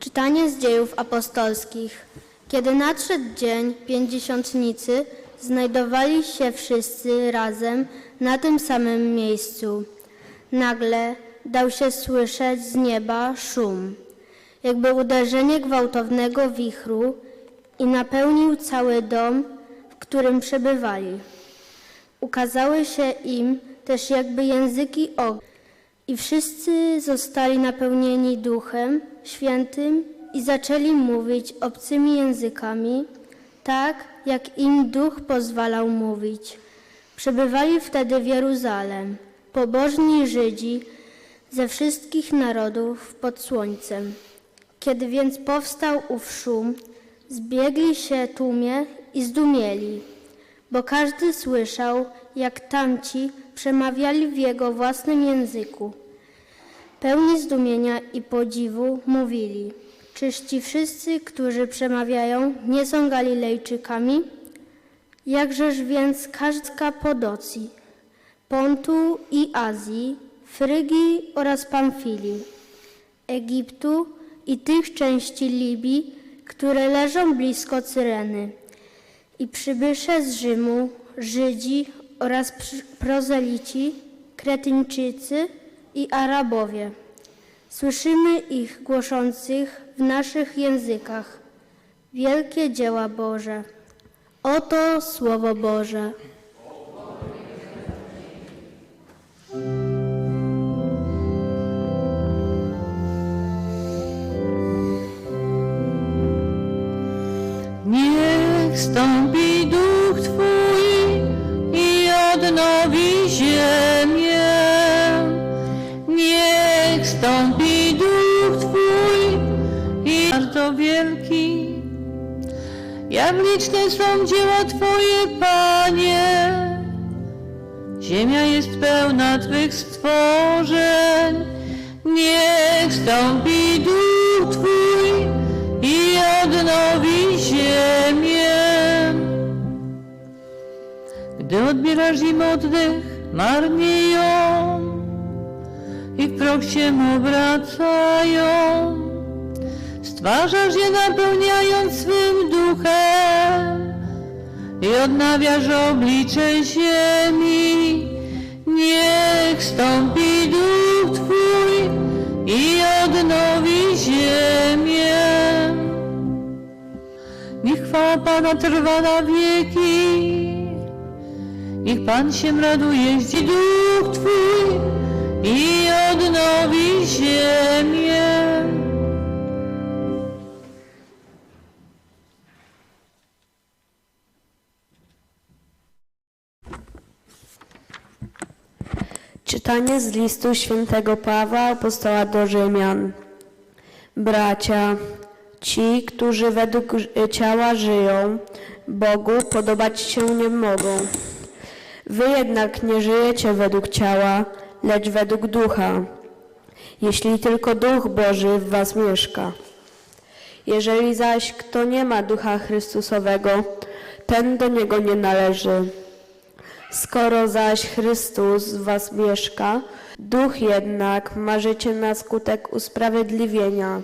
Czytanie z dziejów apostolskich. Kiedy nadszedł dzień pięćdziesiątnicy, znajdowali się wszyscy razem na tym samym miejscu. Nagle dał się słyszeć z nieba szum, jakby uderzenie gwałtownego wichru i napełnił cały dom, w którym przebywali. Ukazały się im też jakby języki ognia. I wszyscy zostali napełnieni Duchem Świętym i zaczęli mówić obcymi językami, tak jak im Duch pozwalał mówić. Przebywali wtedy w Jeruzalem, pobożni Żydzi ze wszystkich narodów pod słońcem. Kiedy więc powstał ów szum, zbiegli się tłumie i zdumieli, bo każdy słyszał, jak tamci przemawiali w jego własnym języku. Pełni zdumienia i podziwu mówili, czyż ci wszyscy, którzy przemawiają, nie są Galilejczykami? Jakżeż więc każda Podocji, Pontu i Azji, Frygii oraz Pamfilii, Egiptu i tych części Libii, które leżą blisko Cyreny, i przybysze z Rzymu, Żydzi oraz prozelici, Kretyńczycy i Arabowie. Słyszymy ich głoszących w naszych językach wielkie dzieła Boże. Oto Słowo Boże. Jak liczne są dzieła Twoje, Panie. Ziemia jest pełna Twych stworzeń. Niech stąpi duch Twój i odnowi ziemię. Gdy odbierasz im oddech, marnieją i w proch się obracają. Stwarzasz je napełniając swym duchem i odnawiasz oblicze ziemi. Niech stąpi duch Twój i odnowi ziemię. Niech chwała Pana trwa na wieki. Niech Pan się raduje, zdzie duch Twój i odnowi ziemię. Czytanie z listu świętego Pawła apostoła do Rzymian. Bracia, ci, którzy według ciała żyją, Bogu podobać się nie mogą. Wy jednak nie żyjecie według ciała, lecz według ducha, jeśli tylko duch Boży w was mieszka. Jeżeli zaś kto nie ma ducha Chrystusowego, ten do niego nie należy. Skoro zaś Chrystus w was mieszka, duch jednak ma życie na skutek usprawiedliwienia.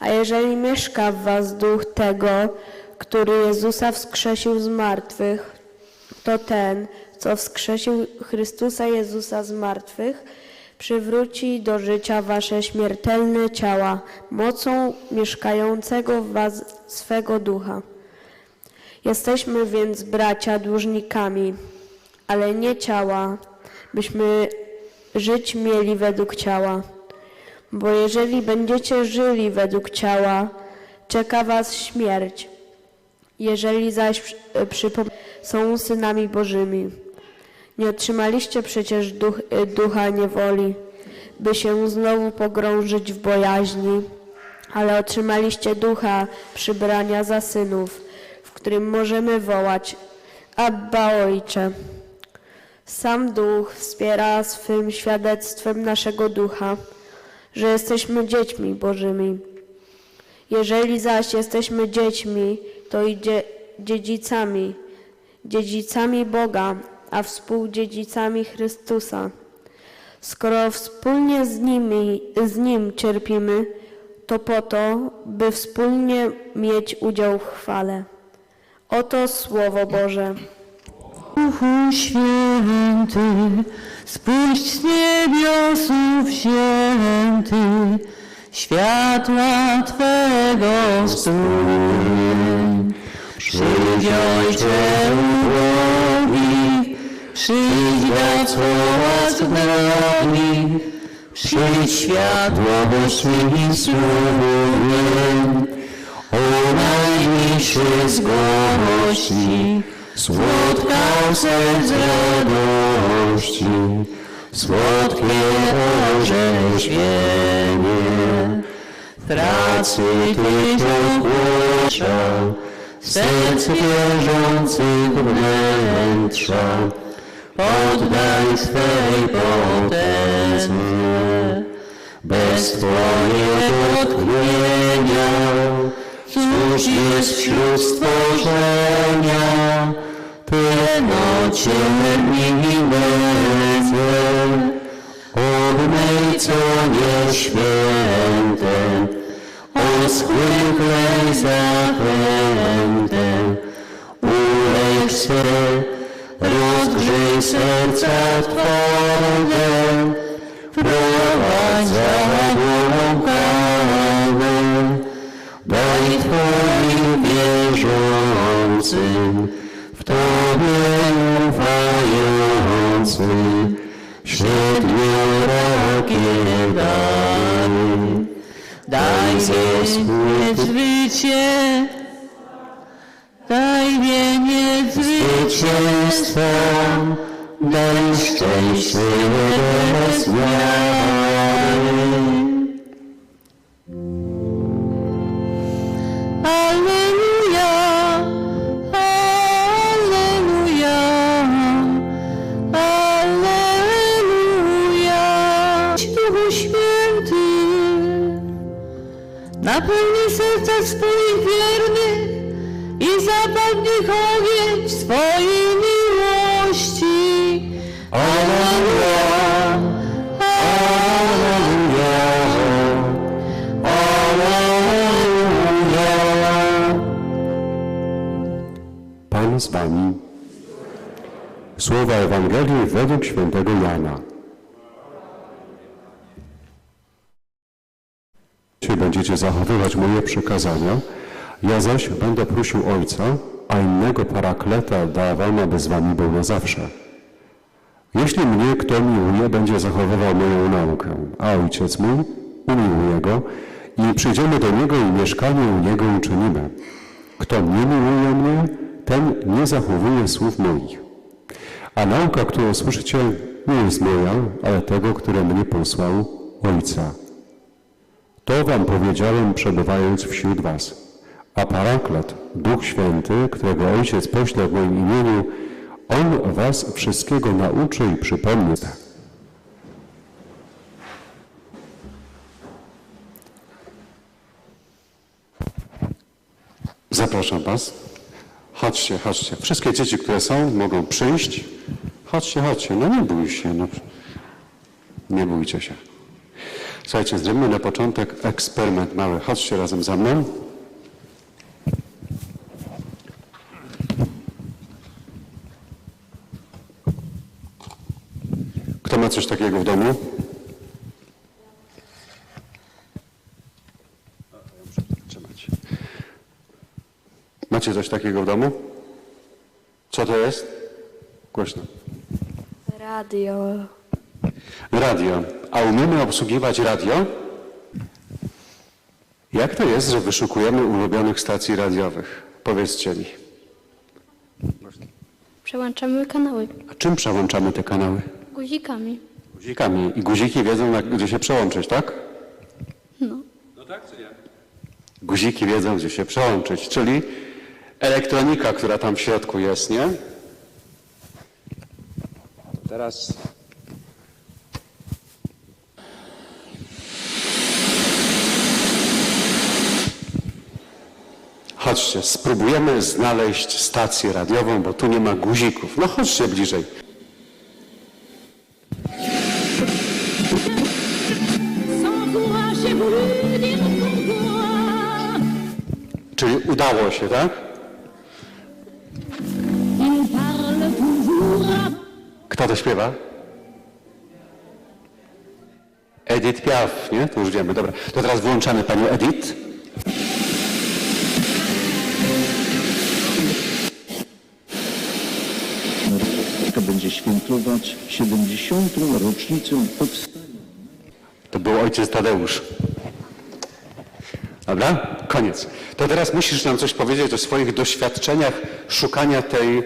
A jeżeli mieszka w was duch tego, który Jezusa wskrzesił z martwych, to ten, co wskrzesił Chrystusa Jezusa z martwych, przywróci do życia wasze śmiertelne ciała mocą mieszkającego w was swego ducha. Jesteśmy więc bracia dłużnikami, ale nie ciała, byśmy żyć mieli według ciała. Bo jeżeli będziecie żyli według ciała, czeka was śmierć. Jeżeli zaś przypom- są synami Bożymi. Nie otrzymaliście przecież duch, y, ducha niewoli, by się znowu pogrążyć w bojaźni, ale otrzymaliście ducha przybrania za synów, w którym możemy wołać Abba Ojcze. Sam Duch wspiera swym świadectwem naszego ducha, że jesteśmy dziećmi Bożymi. Jeżeli zaś jesteśmy dziećmi, to i dzie- dziedzicami, dziedzicami Boga, a współdziedzicami Chrystusa. Skoro wspólnie z, nimi, z Nim cierpimy, to po to, by wspólnie mieć udział w chwale. Oto Słowo Boże. Duchu Święty, spójrz z niebiosów święty, światła Twego strój. Przyjdź Ojcze ubłogi, przyjdź słowa cudowni, przyjdź światło bożych słowem, o najniższy z gości, słodka serc radości, słodkie orzeźwienie. Pracy Tyś ogłosza, serc wierzących wnętrza, oddaj swej potędze. Bez Twojego tchnienia, cóż jest wśród stworzenia, children we will Wieniec życie, daj wieniec zwycięstwa, daj szczęście Z Wami. Słowa Ewangelii według świętego Jana. Jeśli będziecie zachowywać moje przykazania, ja zaś będę prosił Ojca, a innego parakleta da wam, aby z wami był na zawsze. Jeśli mnie kto miłuje, będzie zachowywał moją naukę, a Ojciec mój umiłuje go i przyjdziemy do Niego i mieszkanie u Niego uczynimy. Kto nie miłuje mnie, ten nie zachowuje słów moich. A nauka, którą słyszycie, nie jest moja, ale tego, który mnie posłał, Ojca. To wam powiedziałem, przebywając wśród was. A Paraklet, Duch Święty, którego Ojciec pośle w moim imieniu, On was wszystkiego nauczy i przypomni. Zapraszam was. Chodźcie, chodźcie. Wszystkie dzieci, które są, mogą przyjść. Chodźcie, chodźcie. No nie bój się. No. Nie bójcie się. Słuchajcie, zrobimy na początek eksperyment mały. Chodźcie razem ze mną. Kto ma coś takiego w domu? Macie coś takiego w domu? Co to jest? Głośno. Radio. Radio. A umiemy obsługiwać radio? Jak to jest, że wyszukujemy ulubionych stacji radiowych? Powiedzcie mi. Przełączamy kanały A czym przełączamy te kanały? guzikami. Guzikami. I guziki wiedzą, na, gdzie się przełączyć, tak? No. Guziki wiedzą, gdzie się przełączyć, czyli elektronika, która tam w środku jest, nie? Teraz Chodźcie, spróbujemy znaleźć stację radiową, bo tu nie ma guzików. No chodźcie bliżej. Czyli udało się, tak? To śpiewa? Edith Piaf, nie? To już wiemy, dobra. To teraz włączamy panią Edith. To będzie świętować 70. rocznicę powstania. To był ojciec Tadeusz. Dobra? Koniec. To teraz musisz nam coś powiedzieć o swoich doświadczeniach szukania tej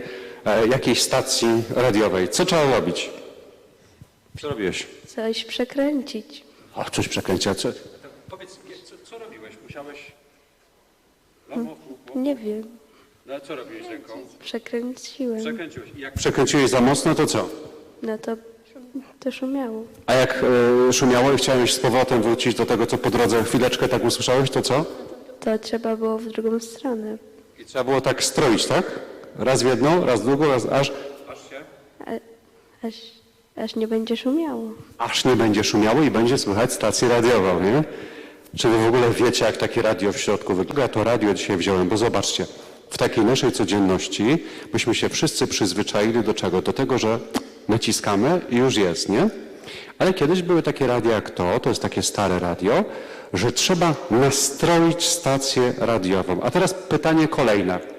jakiejś stacji radiowej. Co trzeba robić? Co robiłeś? Coś przekręcić. O, coś przekręciła. Co? Powiedz, co, co robiłeś? Musiałeś... Nie wiem. No, co robiłeś ręką? Przekręciłem. Przekręciłeś. I jak przekręciłeś za mocno, to co? No to, to szumiało. A jak e, szumiało i chciałeś z powrotem wrócić do tego, co po drodze chwileczkę tak usłyszałeś, to co? To trzeba było w drugą stronę. I trzeba było tak stroić, tak? Raz w jedną, raz w drugą, raz aż... Aż, aż nie będzie szumiało. aż nie będzie szumiało i będzie słychać stację radiową, nie? Czy wy w ogóle wiecie, jak takie radio w środku wygląda? Ja to radio dzisiaj wziąłem, bo zobaczcie, w takiej naszej codzienności byśmy się wszyscy przyzwyczaili do czego? Do tego, że naciskamy i już jest, nie? Ale kiedyś były takie radia jak to, to jest takie stare radio, że trzeba nastroić stację radiową. A teraz pytanie kolejne.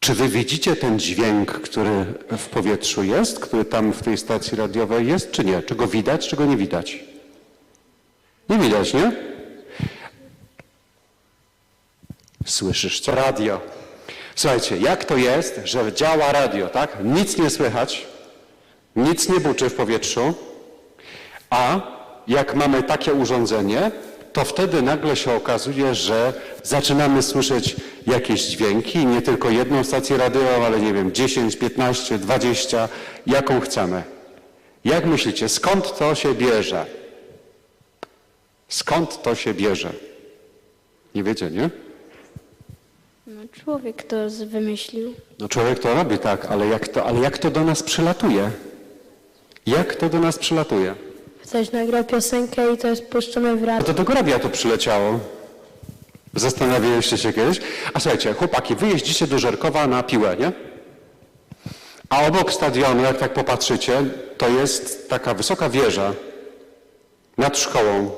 Czy wy widzicie ten dźwięk, który w powietrzu jest, który tam w tej stacji radiowej jest, czy nie? Czy go widać, czy go nie widać? Nie widać, nie? Słyszysz co? Radio. Słuchajcie, jak to jest, że działa radio, tak? Nic nie słychać, nic nie buczy w powietrzu, a jak mamy takie urządzenie, to wtedy nagle się okazuje, że zaczynamy słyszeć jakieś dźwięki, nie tylko jedną stację radiową, ale nie wiem, 10, 15, 20, jaką chcemy. Jak myślicie, skąd to się bierze? Skąd to się bierze? Nie wiecie, nie? No, człowiek to wymyślił. No człowiek to robi tak, ale jak to, ale jak to do nas przylatuje? Jak to do nas przylatuje? Ktoś nagrał piosenkę i to jest puszczone w radiu. to do grabia to przyleciało. Zastanawialiście się kiedyś? A słuchajcie, chłopaki, wy jeździcie do Żerkowa na piłę, nie? A obok stadionu, jak tak popatrzycie, to jest taka wysoka wieża nad szkołą.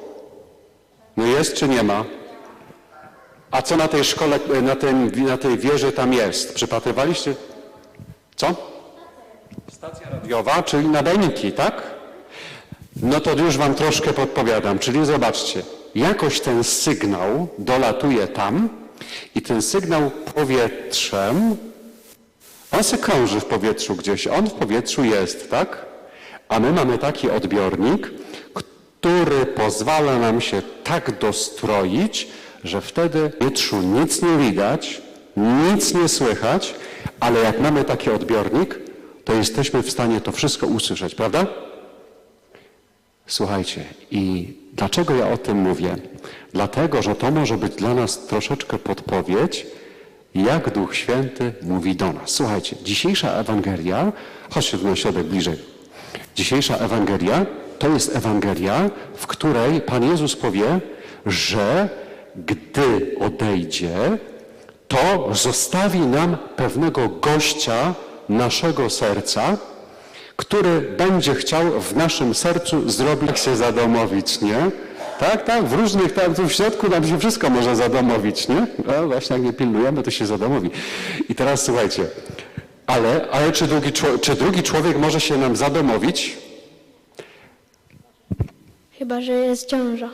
No jest czy nie ma? A co na tej szkole, na, na tej wieży tam jest? Przypatrywaliście? Co? Stacja radiowa, czyli nadajniki, tak? No to już wam troszkę podpowiadam, czyli zobaczcie, jakoś ten sygnał dolatuje tam i ten sygnał powietrzem, on se krąży w powietrzu gdzieś, on w powietrzu jest, tak? A my mamy taki odbiornik, który pozwala nam się tak dostroić, że wtedy w powietrzu nic nie widać, nic nie słychać, ale jak mamy taki odbiornik, to jesteśmy w stanie to wszystko usłyszeć, prawda? Słuchajcie, i dlaczego ja o tym mówię? Dlatego, że to może być dla nas troszeczkę podpowiedź, jak Duch Święty mówi do nas. Słuchajcie, dzisiejsza Ewangelia, chodźcie tu na środek bliżej. Dzisiejsza Ewangelia to jest Ewangelia, w której Pan Jezus powie, że gdy odejdzie, to zostawi nam pewnego gościa naszego serca, który będzie chciał w naszym sercu zrobić się zadomowić, nie? Tak, tak, w różnych tam, w środku nam się wszystko może zadomowić, nie? No właśnie, jak nie pilnujemy, to się zadomowi. I teraz słuchajcie, ale, ale czy, drugi, czy drugi człowiek może się nam zadomowić? Chyba, że jest ciąża.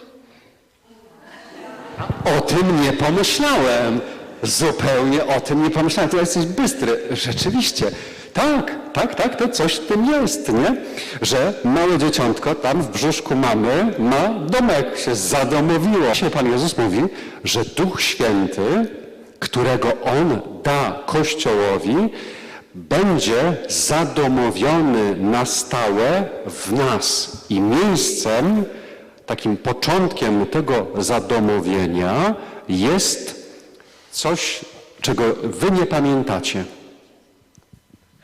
O tym nie pomyślałem. Zupełnie o tym nie pomyślałem. Ty jesteś bystry. Rzeczywiście. Tak, tak, tak, to coś w tym jest, nie? Że małe dzieciątko tam w brzuszku mamy ma domek, się zadomowiło. Dzisiaj Pan Jezus mówi, że Duch Święty, którego On da Kościołowi, będzie zadomowiony na stałe w nas i miejscem, takim początkiem tego zadomowienia jest coś, czego wy nie pamiętacie.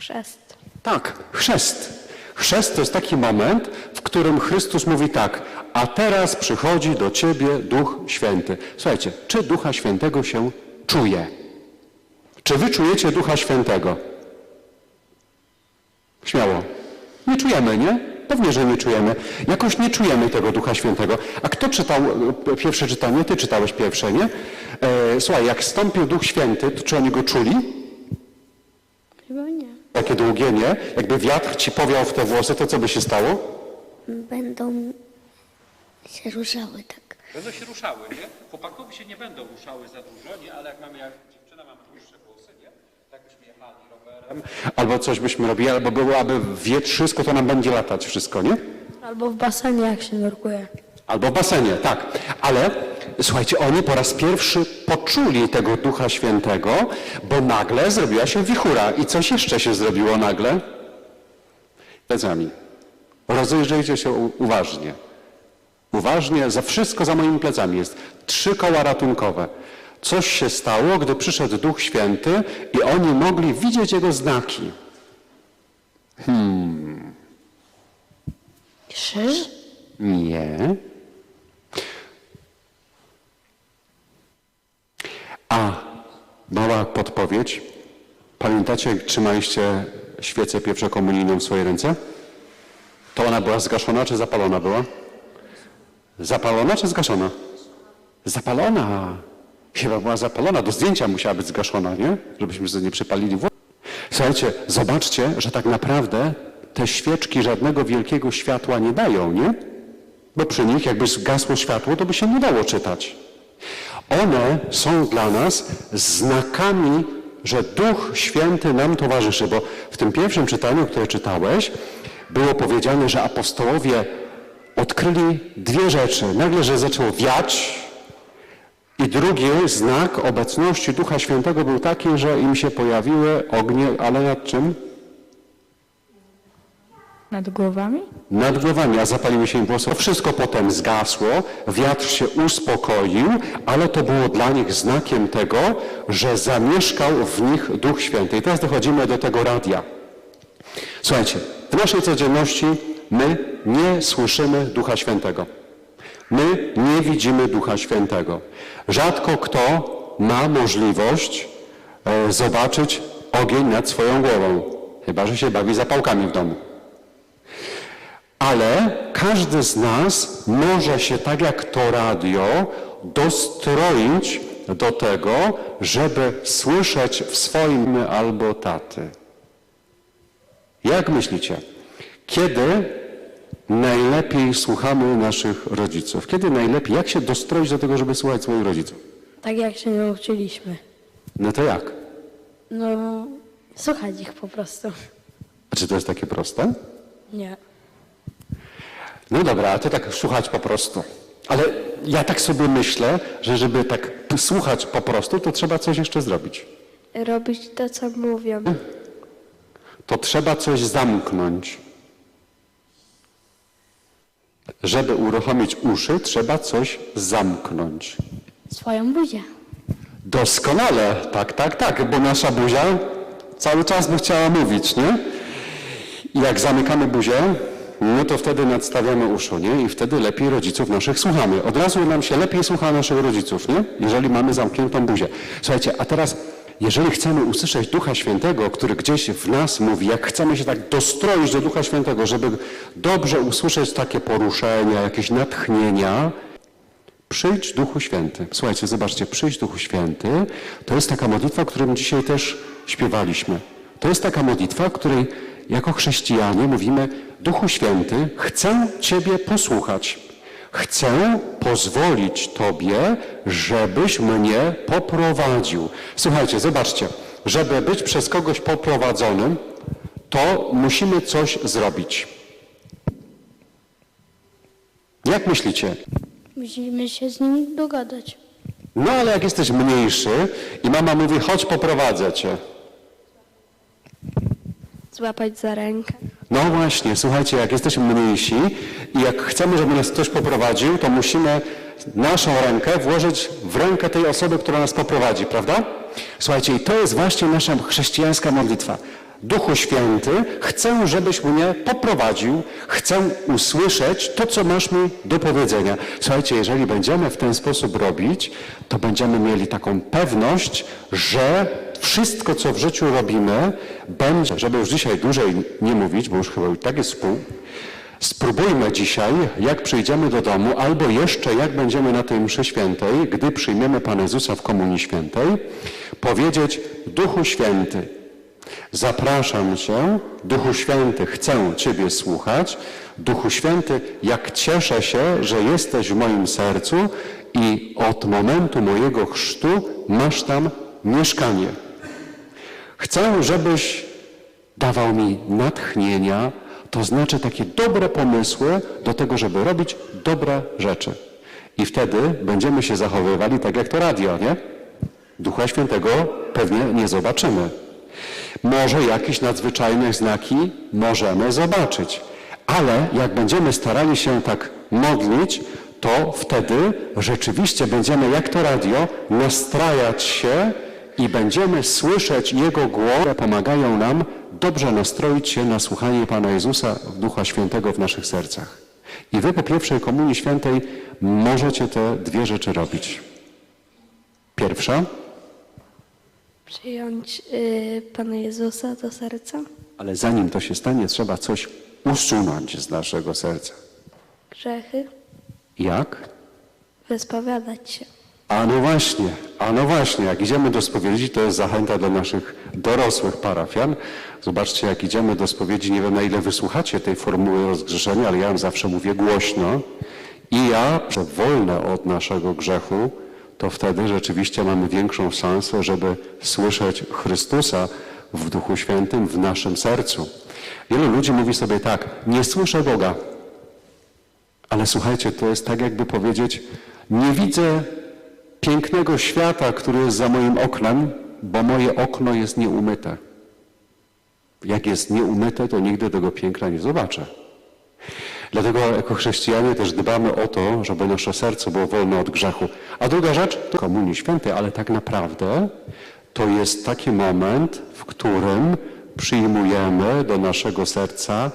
Chrzest. Tak, chrzest. Chrzest to jest taki moment, w którym Chrystus mówi tak, a teraz przychodzi do ciebie Duch Święty. Słuchajcie, czy Ducha Świętego się czuje? Czy wy czujecie Ducha Świętego? Śmiało. Nie czujemy, nie? Pewnie, że nie czujemy. Jakoś nie czujemy tego Ducha Świętego. A kto czytał e, pierwsze czytanie? Ty czytałeś pierwsze, nie? E, słuchaj, jak stąpił Duch Święty, to czy oni go czuli? Chyba nie. Takie długie, nie? Jakby wiatr ci powiał w te włosy, to co by się stało? Będą się ruszały tak. Będą się ruszały, nie? Chłopakowi się nie będą ruszały za dużo, nie? Ale jak mamy, jak dziewczyna mamy dłuższe włosy, nie? Tak byśmy jechali rowerem. Albo coś byśmy robili, albo byłoby wietrzysko, to nam będzie latać wszystko, nie? Albo w basenie, jak się nurkuje. Albo w basenie, tak. Ale słuchajcie, oni po raz pierwszy poczuli tego Ducha Świętego, bo nagle zrobiła się wichura. I coś jeszcze się zrobiło nagle? Plecami. Rozejrzyjcie się uważnie. Uważnie, za wszystko za moimi plecami jest. Trzy koła ratunkowe. Coś się stało, gdy przyszedł Duch Święty i oni mogli widzieć Jego znaki. Krzyż? Nie. A, mała podpowiedź. Pamiętacie, jak trzymaliście świecę pierwszokomunijną w swojej ręce? To ona była zgaszona czy zapalona była? Zapalona czy zgaszona? Zapalona. Chyba była zapalona. Do zdjęcia musiała być zgaszona, nie? Żebyśmy sobie nie przypalili włos. Słuchajcie, zobaczcie, że tak naprawdę te świeczki żadnego wielkiego światła nie dają, nie? Bo przy nich jakby zgasło światło, to by się nie dało czytać. One są dla nas znakami, że Duch Święty nam towarzyszy, bo w tym pierwszym czytaniu, które czytałeś, było powiedziane, że apostołowie odkryli dwie rzeczy. Nagle, że zaczęło wiać i drugi znak obecności Ducha Świętego był taki, że im się pojawiły ognie, ale nad czym? Nad głowami? nad głowami, a zapaliły się im włosy. Wszystko potem zgasło, wiatr się uspokoił, ale to było dla nich znakiem tego, że zamieszkał w nich Duch Święty. I teraz dochodzimy do tego radia. Słuchajcie, w naszej codzienności my nie słyszymy Ducha Świętego. My nie widzimy Ducha Świętego. Rzadko kto ma możliwość e, zobaczyć ogień nad swoją głową, chyba że się bawi zapałkami w domu. Ale każdy z nas może się, tak jak to radio, dostroić do tego, żeby słyszeć w swoim albo taty. Jak myślicie, kiedy najlepiej słuchamy naszych rodziców? Kiedy najlepiej? Jak się dostroić do tego, żeby słuchać swoich rodziców? Tak jak się nauczyliśmy. No to jak? No, słuchać ich po prostu. A czy to jest takie proste? Nie. No dobra, a to tak słuchać po prostu. Ale ja tak sobie myślę, że żeby tak słuchać po prostu, to trzeba coś jeszcze zrobić. Robić to, co mówią. To trzeba coś zamknąć. Żeby uruchomić uszy, trzeba coś zamknąć. Swoją buzię. Doskonale, tak, tak, tak, bo nasza buzia cały czas by chciała mówić, nie? I jak zamykamy buzię, no to wtedy nadstawiamy uszu, nie? I wtedy lepiej rodziców naszych słuchamy. Od razu nam się lepiej słucha naszych rodziców, nie? Jeżeli mamy zamkniętą buzię. Słuchajcie, a teraz, jeżeli chcemy usłyszeć Ducha Świętego, który gdzieś w nas mówi, jak chcemy się tak dostroić do Ducha Świętego, żeby dobrze usłyszeć takie poruszenia, jakieś natchnienia, Przyjdź Duchu Święty. Słuchajcie, zobaczcie, przyjdź Duchu Święty to jest taka modlitwa, którą dzisiaj też śpiewaliśmy. To jest taka modlitwa, której jako chrześcijanie mówimy Duchu Święty, chcę Ciebie posłuchać. Chcę pozwolić Tobie, żebyś mnie poprowadził. Słuchajcie, zobaczcie, żeby być przez kogoś poprowadzonym, to musimy coś zrobić. Jak myślicie? Musimy się z nim dogadać. No ale jak jesteś mniejszy i mama mówi, chodź poprowadzę cię. Złapać za rękę. No właśnie, słuchajcie, jak jesteśmy mniejsi i jak chcemy, żeby nas ktoś poprowadził, to musimy naszą rękę włożyć w rękę tej osoby, która nas poprowadzi, prawda? Słuchajcie, i to jest właśnie nasza chrześcijańska modlitwa. Duchu Święty, chcę, żebyś mnie poprowadził, chcę usłyszeć to, co masz mi do powiedzenia. Słuchajcie, jeżeli będziemy w ten sposób robić, to będziemy mieli taką pewność, że wszystko, co w życiu robimy, będzie, żeby już dzisiaj dłużej nie mówić, bo już chyba i tak jest pół, Spróbujmy dzisiaj, jak przyjdziemy do domu, albo jeszcze jak będziemy na tej mszy świętej, gdy przyjmiemy Pana Jezusa w Komunii Świętej, powiedzieć Duchu Święty, zapraszam Cię, Duchu Święty, chcę Ciebie słuchać, Duchu Święty, jak cieszę się, że jesteś w moim sercu i od momentu mojego chrztu masz tam mieszkanie. Chcę, żebyś dawał mi natchnienia, to znaczy takie dobre pomysły do tego, żeby robić dobre rzeczy. I wtedy będziemy się zachowywali tak jak to radio, nie? Ducha Świętego pewnie nie zobaczymy. Może jakieś nadzwyczajne znaki możemy zobaczyć, ale jak będziemy starali się tak modlić, to wtedy rzeczywiście będziemy jak to radio nastrajać się i będziemy słyszeć Jego głos, które pomagają nam dobrze nastroić się na słuchanie Pana Jezusa, Ducha Świętego w naszych sercach. I wy po pierwszej Komunii Świętej możecie te dwie rzeczy robić. Pierwsza, Przyjąć y, Pana Jezusa do serca. ale zanim to się stanie, trzeba coś usunąć z naszego serca. Grzechy. Jak? Wyspowiadać się. A no właśnie, a no właśnie, jak idziemy do spowiedzi, to jest zachęta dla naszych dorosłych parafian. Zobaczcie, jak idziemy do spowiedzi, nie wiem na ile wysłuchacie tej formuły rozgrzeszenia, ale ja zawsze mówię głośno. I ja, że wolne od naszego grzechu, to wtedy rzeczywiście mamy większą szansę, żeby słyszeć Chrystusa w Duchu Świętym w naszym sercu. Wielu ludzi mówi sobie tak, nie słyszę Boga. Ale słuchajcie, to jest tak jakby powiedzieć, nie widzę pięknego świata, który jest za moim oknem, bo moje okno jest nieumyte. Jak jest nieumyte, to nigdy tego piękna nie zobaczę. Dlatego jako chrześcijanie też dbamy o to, żeby nasze serce było wolne od grzechu. A druga rzecz to Komunii Świętej, ale tak naprawdę to jest taki moment, w którym przyjmujemy do naszego serca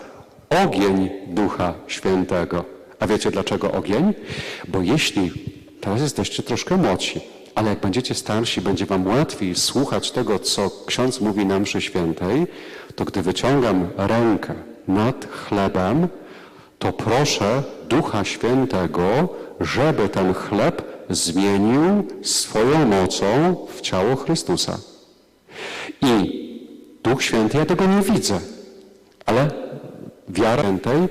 ogień Ducha Świętego. A wiecie dlaczego ogień? Bo jeśli teraz jesteście troszkę młodsi, ale jak będziecie starsi, będzie wam łatwiej słuchać tego, co ksiądz mówi na mszy świętej, to gdy wyciągam rękę nad chlebem, to proszę Ducha Świętego, żeby ten chleb zmienił swoją mocą w ciało Chrystusa. I Duch Święty, ja tego nie widzę, ale wiara świętej,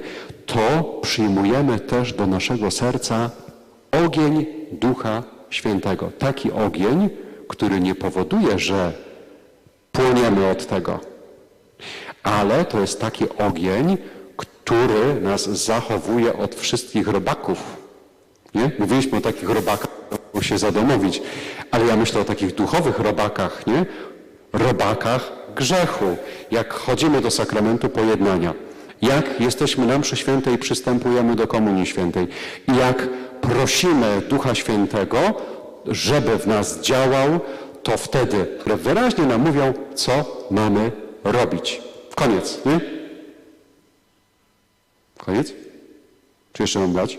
to przyjmujemy też do naszego serca ogień Ducha Świętego. Taki ogień, który nie powoduje, że płoniemy od tego, ale to jest taki ogień, który nas zachowuje od wszystkich robaków. Nie? Mówiliśmy o takich robakach, żeby się zadomowić, ale ja myślę o takich duchowych robakach, nie? Robakach grzechu. Jak chodzimy do sakramentu pojednania, jak jesteśmy na mszy świętej i przystępujemy do komunii świętej jak prosimy Ducha Świętego, żeby w nas działał, to wtedy wyraźnie nam mówią, co mamy robić. Koniec, nie? Koniec? Czy jeszcze mam dać?